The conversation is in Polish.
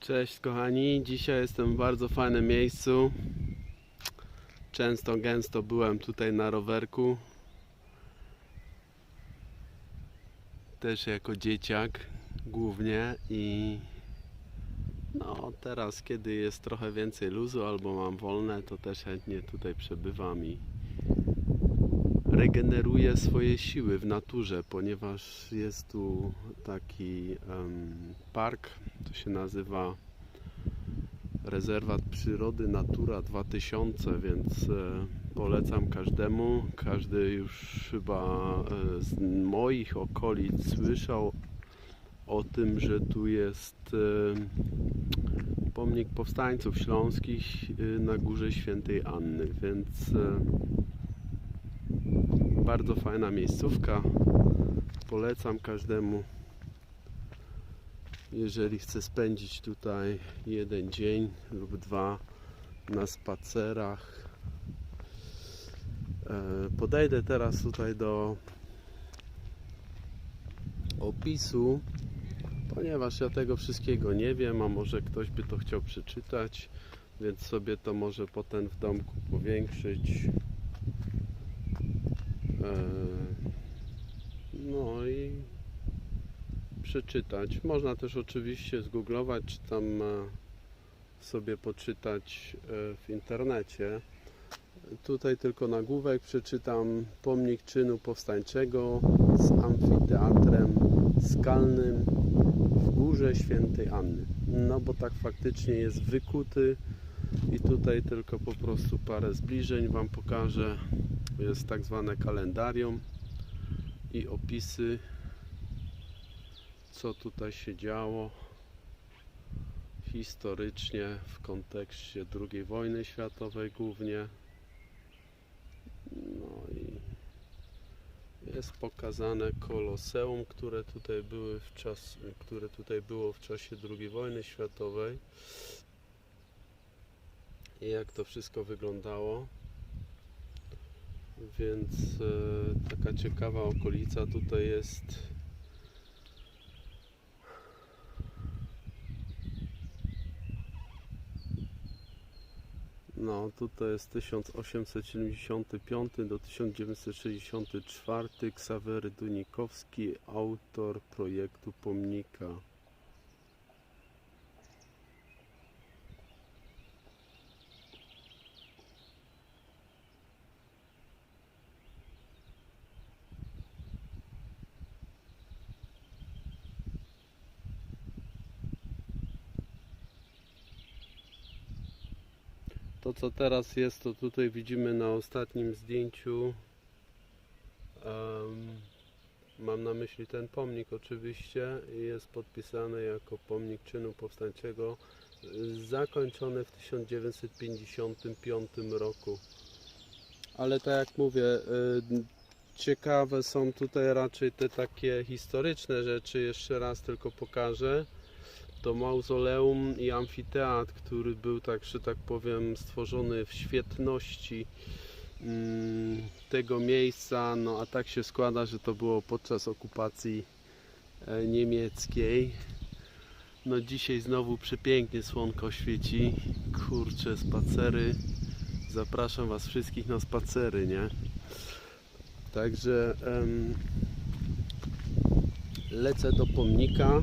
Cześć kochani, dzisiaj jestem w bardzo fajnym miejscu. Często, gęsto byłem tutaj na rowerku. Też jako dzieciak głównie i no teraz kiedy jest trochę więcej luzu albo mam wolne, to też chętnie tutaj przebywam i regeneruję swoje siły w naturze, ponieważ jest tu taki em, park, to się nazywa Rezerwat Przyrody Natura 2000, więc e, polecam każdemu. Każdy już chyba e, z moich okolic słyszał o tym, że tu jest e, pomnik powstańców śląskich na Górze Świętej Anny, więc bardzo fajna miejscówka. Polecam każdemu, jeżeli chce spędzić tutaj jeden dzień lub dwa na spacerach. E, Podejdę teraz tutaj do opisu, ponieważ ja tego wszystkiego nie wiem, a może ktoś by to chciał przeczytać, więc sobie to może potem w domku powiększyć. E, No i przeczytać. Można też oczywiście zgooglować, czy tam e, sobie poczytać e, w internecie. Tutaj tylko nagłówek przeczytam pomnik czynu powstańczego z amfiteatrem skalnym w górze świętej Anny. No bo tak faktycznie jest wykuty i tutaj tylko po prostu parę zbliżeń Wam pokażę. Jest tak zwane kalendarium i opisy co tutaj się działo historycznie w kontekście II wojny światowej głównie. No i jest pokazane koloseum, które tutaj były w czas, które tutaj było w czasie II wojny światowej. I jak to wszystko wyglądało. Więc e, taka ciekawa okolica tutaj jest. No, tutaj jest 1875 do 1964 Ksawery Dunikowski, autor projektu pomnika. To co teraz jest, to tutaj widzimy na ostatnim zdjęciu. Em, mam na myśli ten pomnik oczywiście. Jest podpisany jako pomnik czynu powstańczego zakończony w 1955 roku. Ale tak jak mówię, y, ciekawe są tutaj raczej te takie historyczne rzeczy. Jeszcze raz tylko pokażę to mauzoleum i amfiteatr, który był tak, że tak powiem, stworzony w świetności mm, tego miejsca. No a tak się składa, że to było podczas okupacji e, niemieckiej. No dzisiaj znowu przepięknie słonko świeci. Kurcze spacery. Zapraszam Was wszystkich na spacery, nie? Także em, lecę do pomnika.